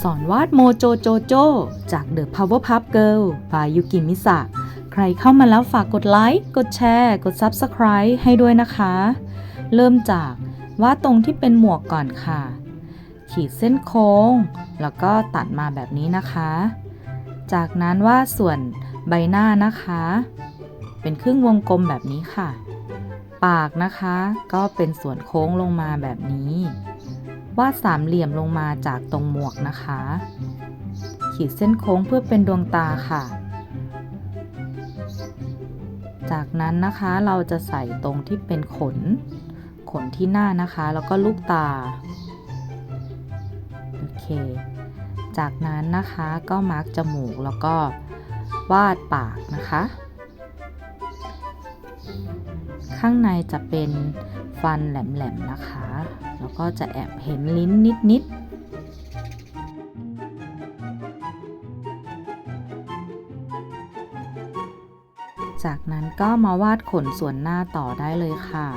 สอนวาดโมโจโจโจจาก The Powerpuff Girl บายยุกิมิสะใครเข้ามาแล้วฝากกดไลค์ กดแชร์ กด Subscribe ให้ด้วยนะคะ เริ่มจากวาดตรงที่เป็นหมวกก่อนค่ะ ขีดเส้นโค้ง แล้วก็ตัดมาแบบนี้นะคะ จากนั้นวาดส่วนใบหน้านะคะ เป็นครึ่งวงกลมแบบนี้ค่ะ ปากนะคะก็เป็นส่วนโค้งลงมาแบบนี้ วาดสามเหลี่ยมลงมาจากตรงหมวกนะคะ ขีดเส้นโค้งเพื่อเป็นดวงตาค่ะ จากนั้นนะคะเราจะใส่ตรงที่เป็นขน ขนที่หน้านะคะ แล้วก็ลูกตา โอเค จากนั้นนะคะก็มาร์กจมูกแล้วก็วาดปากนะคะ ข้างในจะเป็น ฟันแหลมๆนะคะ แล้วก็จะแอบเห็นลิ้นนิดๆจากนั้นก็มาวาดขนส่วนหน้าต่อได้เลยค่ะ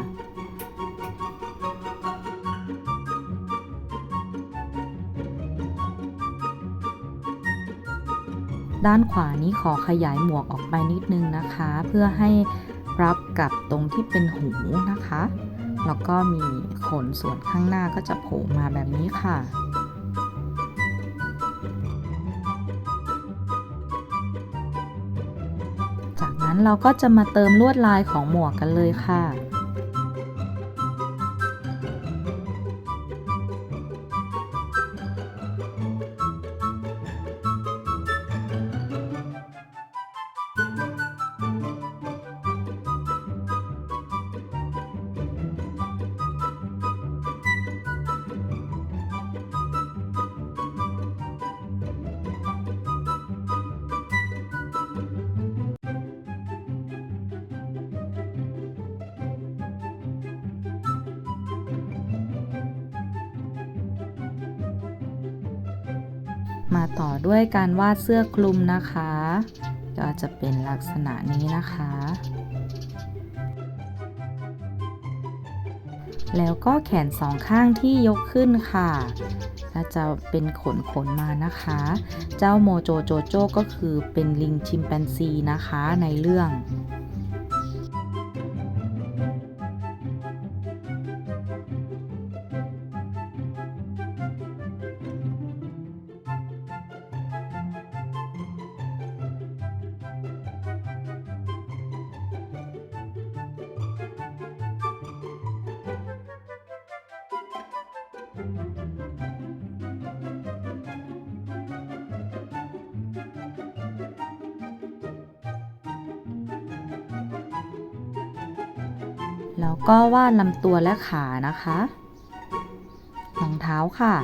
ด้านขวานี้ขอขยายหมวกออกไปนิดนึงนะคะ เพื่อให้รับกับตรงที่เป็นหูนะคะ แล้วก็มีขนส่วนข้างหน้าก็จะโผล่มาแบบนี้ค่ะจากนั้นเราก็จะมาเติมลวดลายของหมวกกันเลยค่ะ มาต่อด้วยการวาดเสื้อคลุมนะคะ ก็จะเป็นลักษณะนี้นะคะ แล้วก็แขนสองข้างที่ยกขึ้นค่ะก็จะเป็นขนขนมานะคะ เจ้าโมโจโจโจก็คือเป็นลิงชิมแปนซีนะคะในเรื่อง แล้วก็วาดลำตัวและขานะคะรองเท้าค่ะ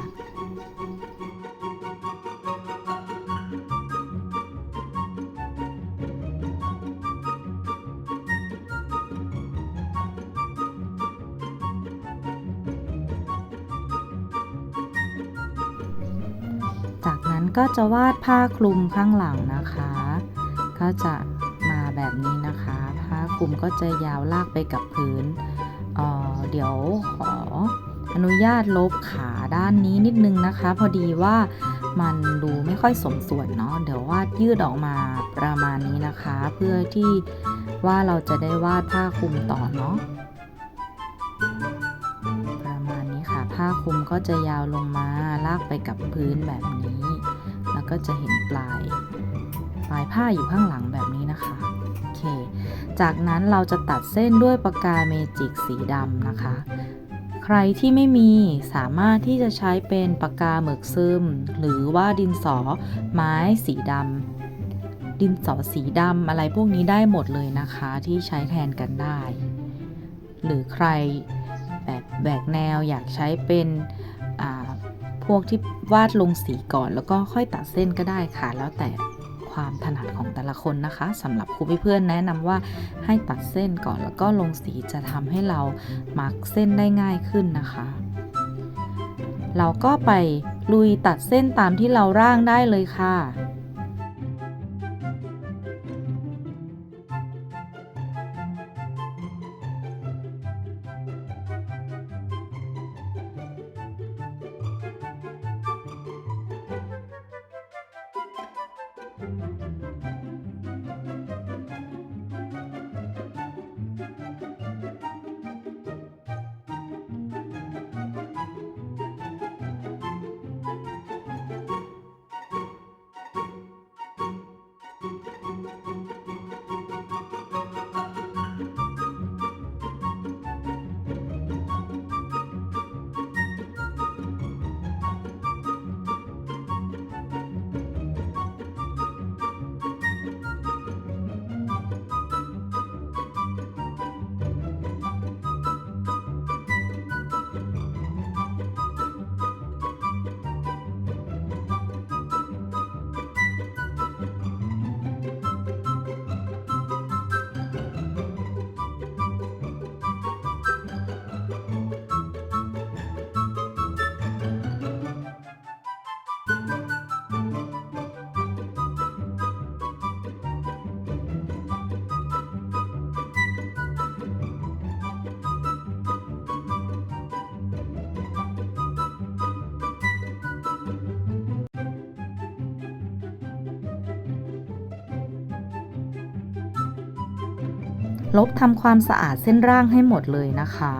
จากนั้นก็จะวาดผ้าคลุมข้างหลังนะคะ ก็จะมาแบบนี้ ลุมก็จะยาวลากไปกับพื้นเเดี๋ยวขออนุญาตลบขาด้านนี้นิดนึงนะคะ พอดีว่ามันดูไม่ค่อยสมส่วนเนาะเดี๋ยววาดยืดออกมาประมาณนี้นะคะ เพื่อที่ว่าเราจะได้วาดผ้าคลุมต่อเนาะประมาณนี้ค่ะผ้าคลุมก็จะยาวลงมาลากไปกับพื้นแบบนี้ แล้วก็จะเห็นปลาย ปลายผ้าอยู่ข้างหลังแบบนี้นะคะโอเค จากนั้นเราจะตัดเส้นด้วยปากกาเมจิกสีดำนะคะ ใครที่ไม่มีสามารถที่จะใช้เป็นปากกาหมึกซึม หรือว่าดินสอไม้สีดำดินสอสีดำอะไรพวกนี้ได้หมดเลยนะคะที่ใช้แทนกันได้ หรือใครแบบแบกแนวอยากใช้เป็นอ่าพวกที่วาดลงสีก่อนแล้วก็ค่อยตัดเส้นก็ได้ค่ะแล้วแต่ ความถนัดของแต่ละคนนะคะสำหรับครูเพื่อนแนะนำว่าให้ตัดเส้นก่อนแล้วก็ลงสีจะทำให้เรามาร์กเส้นได้ง่ายขึ้นนะคะ เราก็ไปลุยตัดเส้นตามที่เราร่างได้เลยค่ะ ลบทำความสะอาดเส้นร่างให้หมดเลยนะคะ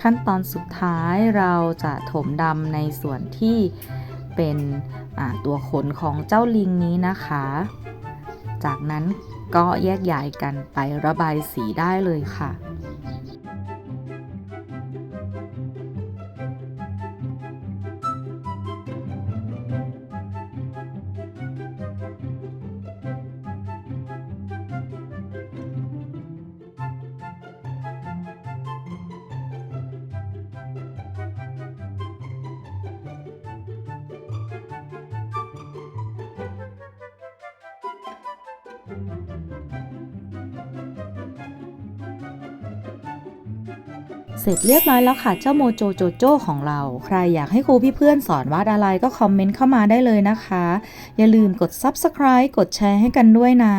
ขั้นตอนสุดท้ายเราจะถมดำในส่วนที่เป็นตัวขนของเจ้าลิงนี้นะคะ จากนั้นก็แยกย้ายกันไประบายสีได้เลยค่ะ เสร็จเรียบร้อยแล้วค่ะเจ้าโมโจโจโจของเรา ใครอยากให้ครูพี่เพื่อนสอนวาดอะไรก็คอมเมนต์เข้ามาได้เลยนะคะ อย่าลืมกด Subscribe กดแชร์ให้กันด้วยนะ